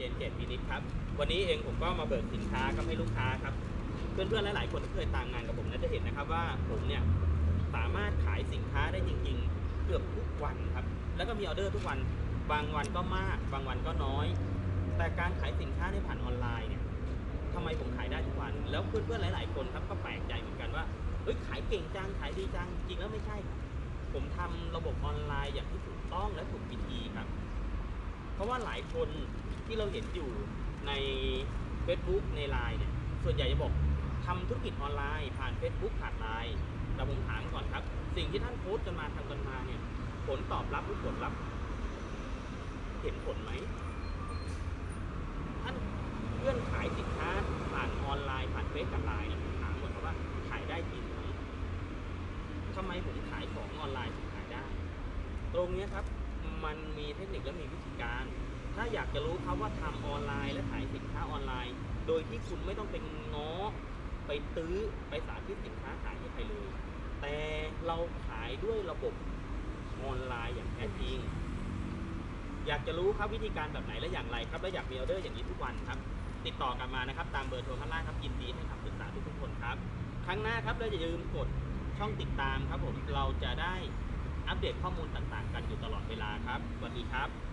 จนเกตพินิจครับ วันนี้เองผมก็มาเบิกสินค้าครับให้ลูกค้าครับ เพื่อนๆหลายๆคนที่เคยตามงานกับผมน่าจะเห็นนะครับว่าผมเนี่ยสามารถขายสินค้าได้จริง ๆ เกือบทุกวันครับ แล้วก็มีออเดอร์ทุกวัน บางวันก็มาก บางวันก็น้อย แต่การขายสินค้าในผ่านออนไลน์เนี่ยทำไมผมขายได้ทุกวัน แล้วเพื่อนๆหลาย ๆ คนครับก็แปลกใจเหมือนกันว่าเฮ้ยขายเก่งจังขายดีจังจริงแล้วไม่ใช่ครับผมทำระบบออนไลน์อย่างที่ถูกต้องและถูกวิธีครับ เพราะว่าหลายคน ที่เราเห็นอยู่ใน Facebook ในไลน์เนี่ยส่วนใหญ่จะบอกทำธุรกิจออนไลน์ ผ่าน Facebook ผ่านไลน์แต่ผมถามก่อนครับ สิ่งที่ท่านโพสต์กันมาทำกันมาเนี่ย ผลตอบรับหรือผลลัพธ์เห็นผลไหมท่านเพื่อนขายสินค้าผ่านออนไลน์ผ่านเฟซกับไลน์เนี่ยถามก่อนครับว่าขายได้จริงไหมทำไมผมขายของออนไลน์ถึงขายได้ ตรงนี้ครับ มันมีเทคนิคและ อยากจะรู้ครับว่าทำออนไลน์และขายสินค้าออนไลน์ โดยที่คุณไม่ต้องเป็นง้อไปตื้อไปสาธิตสินค้าขายให้ใครเลย แต่เราขายด้วยระบบออนไลน์อย่างแท้จริง อยากจะรู้ครับวิธีการแบบไหนและอย่างไรครับและอยากมีออเดอร์อย่างนี้ทุกวันครับ ติดต่อกันมานะครับ ตามเบอร์โทรข้างล่างครับยินดีให้คำปรึกษาทุกๆคนครับ ครั้งหน้าครับเราอย่าลืมกดช่องติดตามครับผมเราจะได้อัปเดตข้อมูลต่างๆ กันอยู่ตลอดเวลาครับสวัสดีครับ